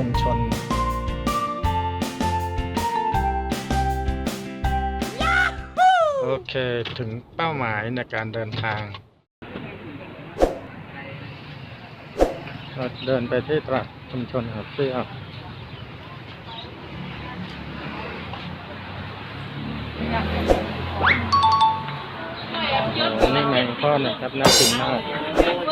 ชุมชน โอเค ถึงเป้าหมายในการเดินทาง เราเดินไปที่ตลาดชุมชนหัดเซี่ยวโอ้นี่แมงพ่อนะครับ น่ากินมาก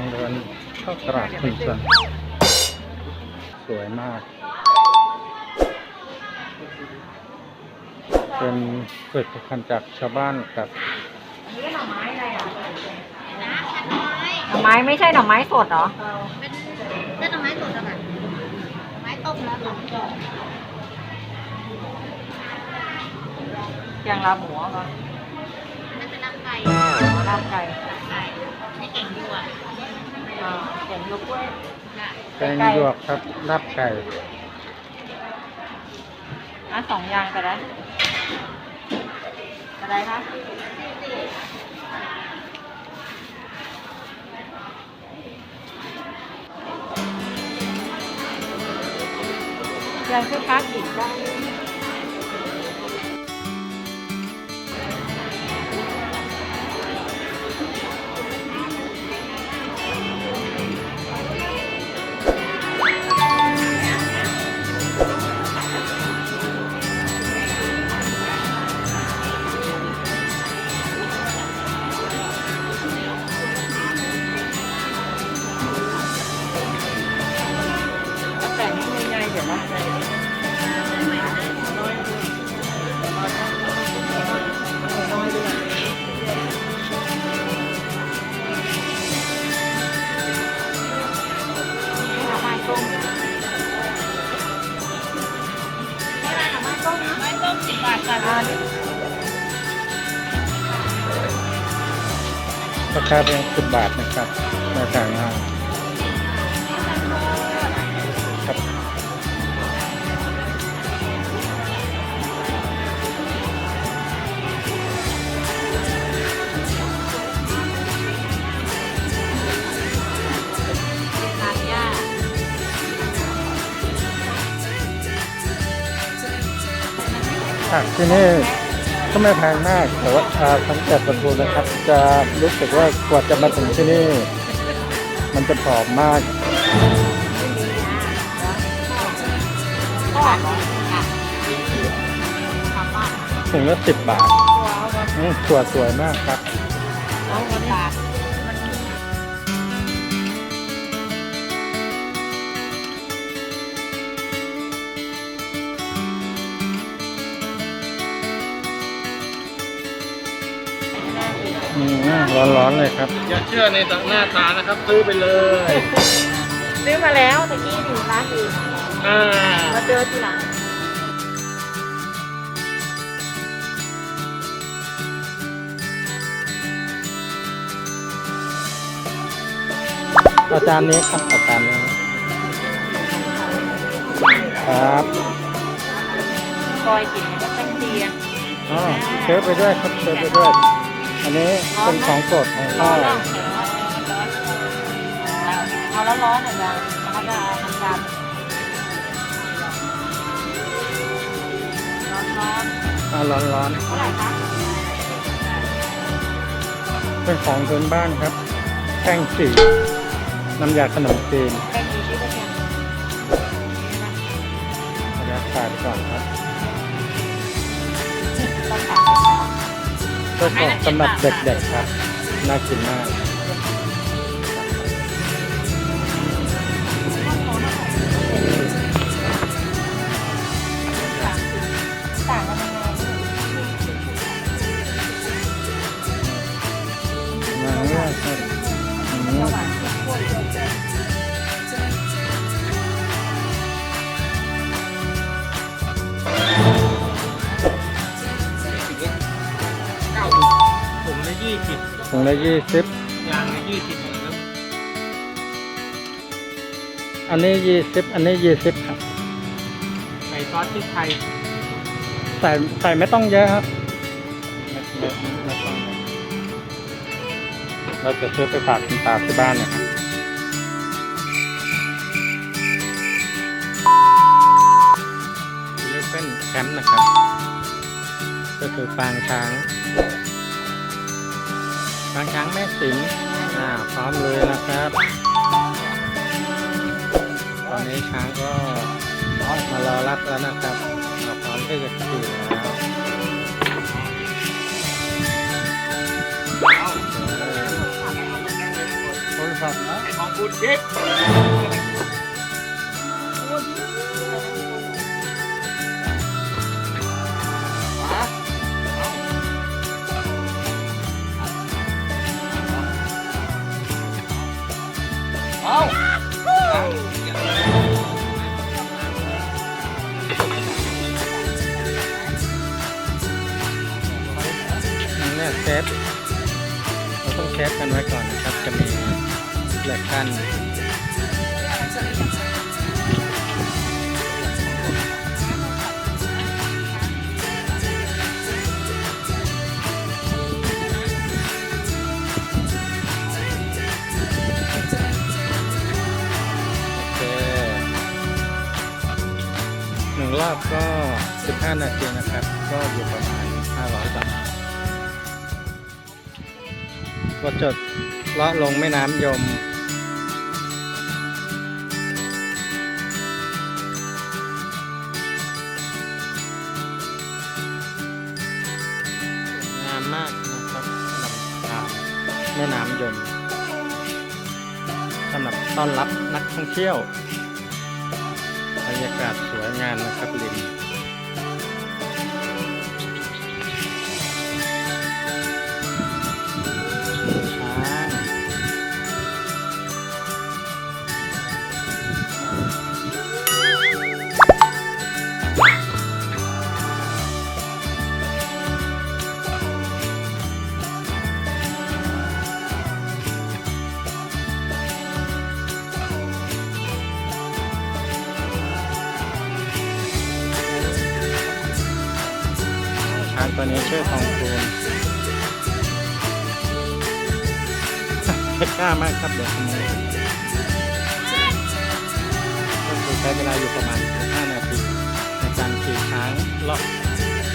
กำลังเดินเข้าตลาดชุมชนสวยมาก เป็นผลิตภัณฑ์จากชาวบ้านกับหน่อไม้ไม่ใช่หน่อไม้สดเหรอเป็นเป็นหน่อไม้สดอะค่ะหน่อไม้ต้มแล้วค่ะอย่างลาหมูเหรอมันเป็นน้ำไก่ลาบไก่ไก่ไม่เก่งดีกว่า อ่าเขียนยกกล้วยค่ะแกงหยวกครับลาบไก่อะสองอย่างก็ได้ก็ได้คะยังคือค้ากินได้แราคาเพียงสิบบาทนะครับราคางายครับทานยาผักที่นี่ ก็ไม่แพงมาก แต่ว่าชาสังแต่ประตูนะครับ จะรู้สึกว่ากว่าจะมาถึงที่นี่ มันจะผอมมากถุงละสิบบาทถั่วสวยมากครับ ร้อนๆเลยครับ อย่าเชื่อในหน้าตานะครับ ซื้อไปเลยซื้อมาแล้วตะกี้อยู่ร้านอื่นอ่ามาเจอทีหลังอาจารย์นี้ครับอาจารย์นี้ครับซอยกินก็ตั้งดีอะอ๋อเชื้อไปด้วยครับเชื้อไปด้วย อันนี้เป็นของโปรดของพ่อเอาแล้วร้อนหน่อยนะแล้วก็จะทำการร้อนอ่าร้อนๆเท่าไหร่คะๆเป็นของพื้นบ้านครับแป้งสีน้ำยาขนมจีนแป้งดีที่เป็นบรรยากาศก่อนครับ ก็ของสำหรับเด็กๆครับ น่ากินมาก ถุงละยี่สิบอย่างละยี่สิบครับอันนี้ยี่สิบอันนี้ยี่สิบครับใส่ซอสพริกไทยใส่ใส่ไม่ต้องเยอะครับไม่ไม่ไม่ต้องเยอะเราจะซื้อไปฝากคุณตาที่บ้านนะครับเลเว่นแคมป์นะครับ ก็คือฟางช้าง บางช้งแม่สิงอ่าพร้อมเลยนะครับ ตอนนี้ช้างก็มารอรับแล้วนะครับเราพร้อมที่จะขี่แล้วโอ้ยฝันนะของคุณเช็ค เอาเนี่ยเซฟเราต้องเซฟกันไว้ก่อนนะครับ จะมีแหลกขั้น รอบก็ 15 นาทีนะครับ ก็อยู่ประมาณ 500 บาท ก็จะเลาะลงแม่น้ำยม งามมากนะครับลำธารแม่น้ำยมสำหรับต้อนรับนักท่องเที่ยว รรยากาศสวยงามนะครับลิม ช้างตัวนี้ชื่อทองคูณไม่กล้ามากครับเดี๋ยวขโมยก็คือใช้เวลาอยู่ประมาณ15นาที ในการขี่ช้างรอบ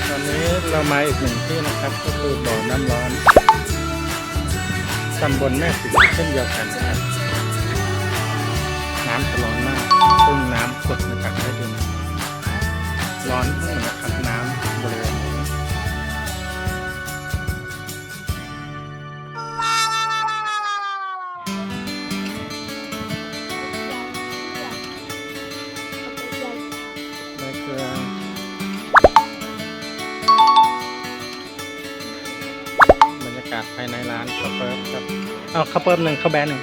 ตอนนี้เรามาอีกหนึ่งที่นะครับ ก็คือบ่อน้ำร้อนตำบลแม่สิงเช่นเดียวกันนะครับ น้ำร้อนมากซึ่งน้ำกดมาจากใต้ดินร้อนทั้งหมดนะครับ เอาข้าวเพิ่มหนึ่งข้าวแบนหนึ่ง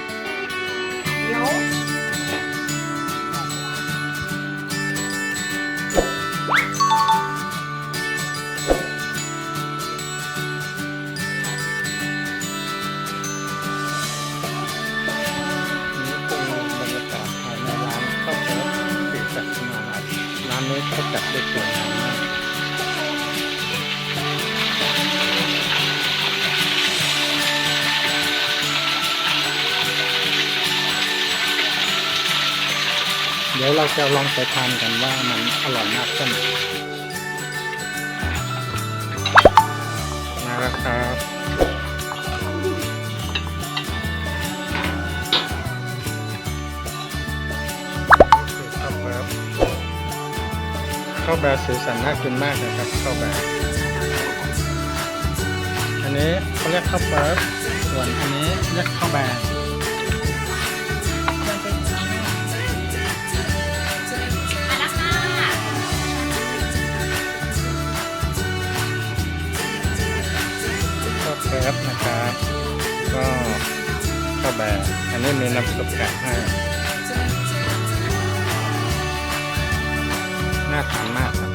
ดี๋ยวเราจะลองไปทานกันว่ามันอร่อยมากแค่ไหนมาแล้วครับข้าวแบบข้าวแบบสีสันน่ากินมากนะครับข้าวแบบอันนี้เขาเรียกข้าวเปิบส่วนอันนี้เรียกข้าวแบบ ข้าวเปิบนะครับ ก็ข้าวแบบอันนี้มีน้ำซุปแกะให้น่าทานมากครับ